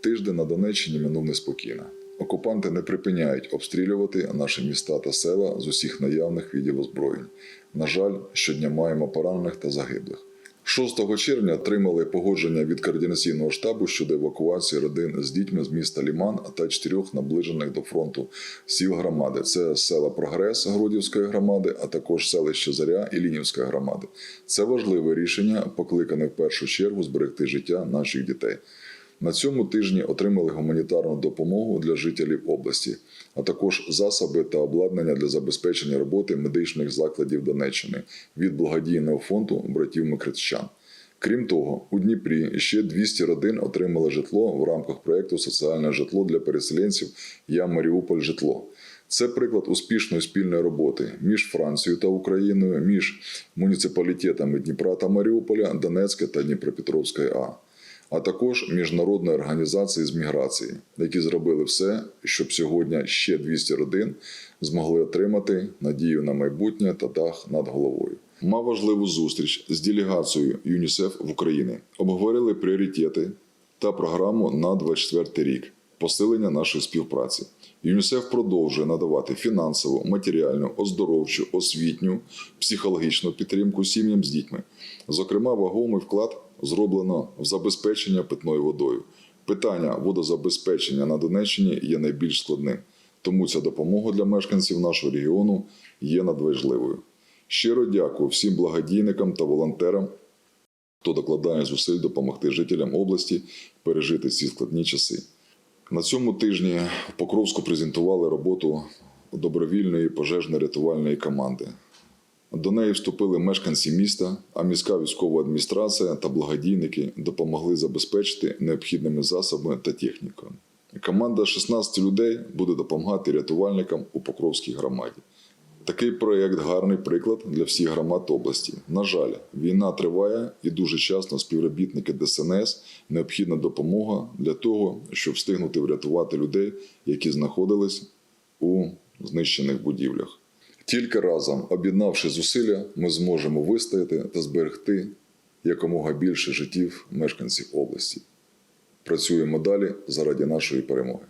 Тиждень на Донеччині минув неспокійно. Окупанти не припиняють обстрілювати наші міста та села з усіх наявних видів озброєнь. На жаль, щодня маємо поранених та загиблих. 6 червня отримали погодження від координаційного штабу щодо евакуації родин з дітьми з міста Ліман та чотирьох наближених до фронту сіл громади. Це села Прогрес Грудівської громади, а також селище Заря і Лінівської громади. Це важливе рішення, покликане в першу чергу зберегти життя наших дітей. На цьому тижні отримали гуманітарну допомогу для жителів області, а також засоби та обладнання для забезпечення роботи медичних закладів Донеччини від благодійного фонду братів Микритчан. Крім того, у Дніпрі ще 200 родин отримали житло в рамках проєкту Соціальне житло для переселенців Я Маріуполь житло. Це приклад успішної спільної роботи між Францією та Україною, між муніципалітетами Дніпра та Маріуполя, Донецька та Дніпропетровської А а також міжнародної організації з міграції, які зробили все, щоб сьогодні ще 200 родин змогли отримати надію на майбутнє та дах над головою. Мав важливу зустріч з делегацією ЮНІСЕФ в Україні. Обговорили пріоритети та програму на 24 рік посилення нашої співпраці. ЮНІСЕФ продовжує надавати фінансову, матеріальну, оздоровчу, освітню, психологічну підтримку сім'ям з дітьми. Зокрема, вагомий вклад зроблено в забезпечення питною водою. Питання водозабезпечення на Донеччині є найбільш складним, тому ця допомога для мешканців нашого регіону є надважливою. Щиро дякую всім благодійникам та волонтерам, хто докладає зусиль допомогти жителям області пережити ці складні часи. На цьому тижні в Покровську презентували роботу добровільної пожежно-рятувальної команди. До неї вступили мешканці міста, а міська військова адміністрація та благодійники допомогли забезпечити необхідними засобами та технікою. Команда з 16 людей буде допомагати рятувальникам у Покровській громаді. Такий проєкт гарний приклад для всіх громад області. На жаль, війна триває і дуже часто співробітники ДСНС необхідна допомога для того, щоб встигнути врятувати людей, які знаходились у знищених будівлях. Тільки разом, об'єднавши зусилля, ми зможемо вистояти та зберегти якомога більше життів мешканців області. Працюємо далі заради нашої перемоги.